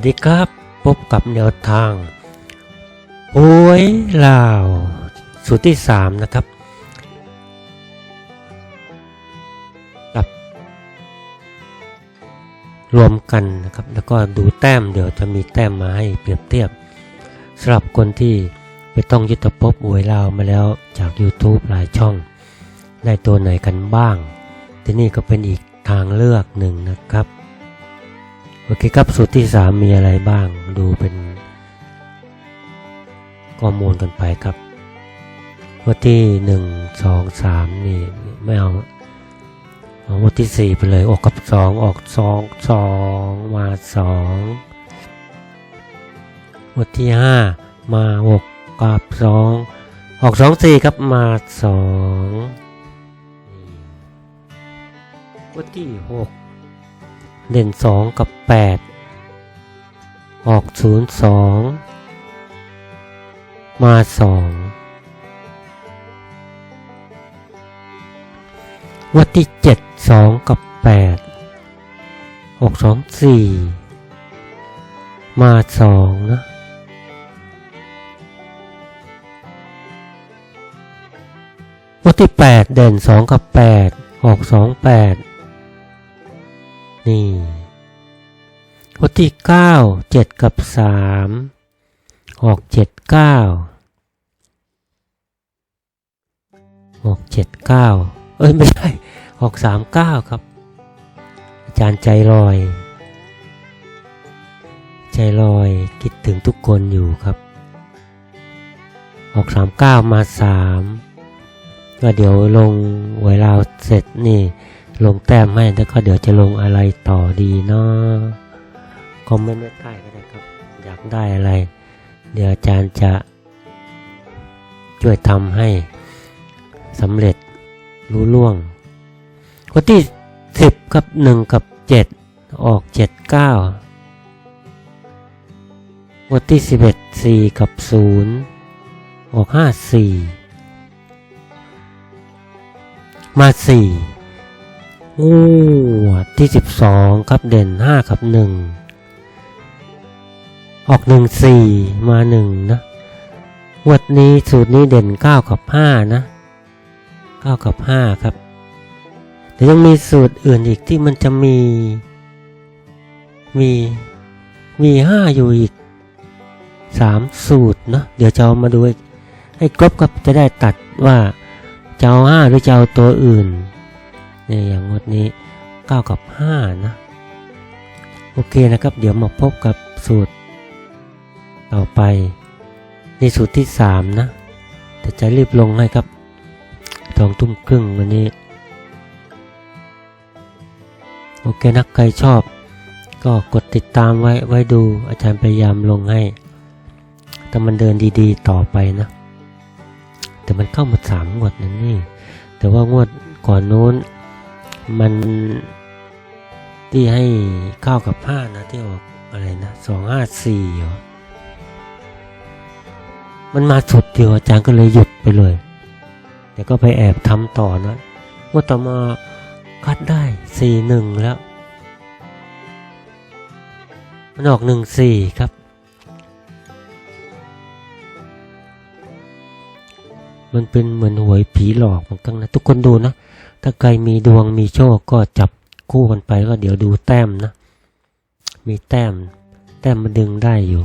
สวัสดีครับ พบกับแนวทางหวยลาว สูตรที่ 3 นะครับ กับ รวมกันนะครับ แล้วก็ดูแต้มเดี๋ยวจะมีแต้มมาให้เปรียบเทียบสำหรับคนที่ไปต้องยึดภพหวยลาวมาแล้วจาก YouTube หลายช่อง ได้ตัวไหนกันบ้าง ที่นี่ก็เป็นอีกทางเลือกหนึ่งนะครับ โอเคครับสูตรที่ 3 มีอะไรบ้างดูเป็นข้อมูลกันไปครับวันที่ 1 2 3 นี่ไม่เอาเอาวันที่ 4 ไปเลยออกกับ 2 ออก 2 2 มา 2 วันที่ 5 มา 6 กับ 2 ออก 2 4 ครับมา 2 วันที่ 6 เด่นสองกับแปดออกศูนย์สองมาสองวัดที่เจ็ดสองกับแปดออกสองสี่มาสองนะวัดที่แปดเด่นสองกับแปดออกสองแปด นี่วัดที่เก้าเจ็ดกับสามออกเจ็ดเก้าออกเจ็ดเก้าเอ้ยไม่ใช่ออกสามเก้าครับ อาจารย์ใจลอย ใจลอยคิดถึงทุกคนอยู่ครับ ออกสามเก้ามาสามก็เดี๋ยวลงหวยลาวเสร็จนี่ ลงแต้มให้แล้วก็เดี๋ยวจะลงอะไรต่อดีเนาะคอมเมนต์ไว้ใต้ก็ได้ครับ อยากได้อะไร เดี๋ยวอาจารย์จะช่วยทำให้สำเร็จรู้ล่วงคนที่สิบกับหนึ่งกับเจ็ดออกเจ็ดเก้าวันที่สิบเอ็ดสี่กับศูนย์ออกห้าสี่มาสี่ งูที่สิบสองครับเด่นห้ากับหนึ่งออกหนึ่งสี่มาหนึ่งนะวัดนี้สูตรนี้เด่นเก้ากับห้านะเก้ากับห้าครับแต่ยังมีสูตรอื่นอีกที่มันจะมี มี มีห้าอยู่อีกสามสูตรเนาะเดี๋ยวจะเอามาดูให้ให้ครบครับจะได้ตัดว่าจะเอาห้าหรือจะเอาตัวอื่น เนี่ยอย่างงวดนี้ 9 กับ 5 นะ โอเคนะครับ เดี๋ยวมาพบกับสูตร ต่อไป ในสูตรที่ 3 นะ แต่จะรีบลงให้ครับสองทุ่มครึ่งวันนี้ โอเคนะใครชอบ ก็กดติดตามไว้ไว้ดูอาจารย์พยายามลงให้แต่มันเดินดีๆ ต่อไปนะ แต่มันเข้ามาสามงวดนั่นนี่ แต่ว่างวดก่อนโน้น มันที่ให้เข้ากับผ้านะที่ออกอะไรนะสองห้าสี่เหรอมันมาสุดเดียวอาจารย์ก็เลยหยุดไปเลย แต่ก็ไปแอบทำต่อนะว่าต่อมาคัดได้สี่หนึ่งแล้ว มันออกหนึ่งสี่ครับ มันเป็นเหมือนหวยผีหลอกเหมือนกันนะ ทุกคนดูนะ ถ้าใครมีดวงมีโชคก็จับคู่กันไปก็เดี๋ยวดูแต้มนะ มีแต้ม แต้มมันดึงได้อยู่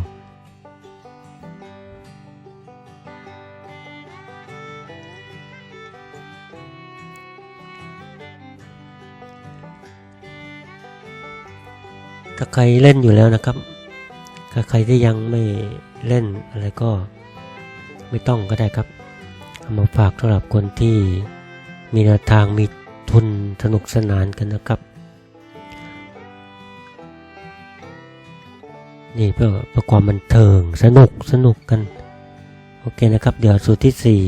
ถ้าใครเล่นอยู่แล้วนะครับถ้าใครที่ยังไม่เล่นอะไรก็ไม่ต้องก็ได้ครับ เอามาฝากสำหรับคนที่ มีแนวทางมีทุนสนุกสนานกันนะครับ นี่เพื่อเพื่อความบันเทิงสนุกสนุกกัน โอเคนะครับ เดี๋ยวสูตรที่สี่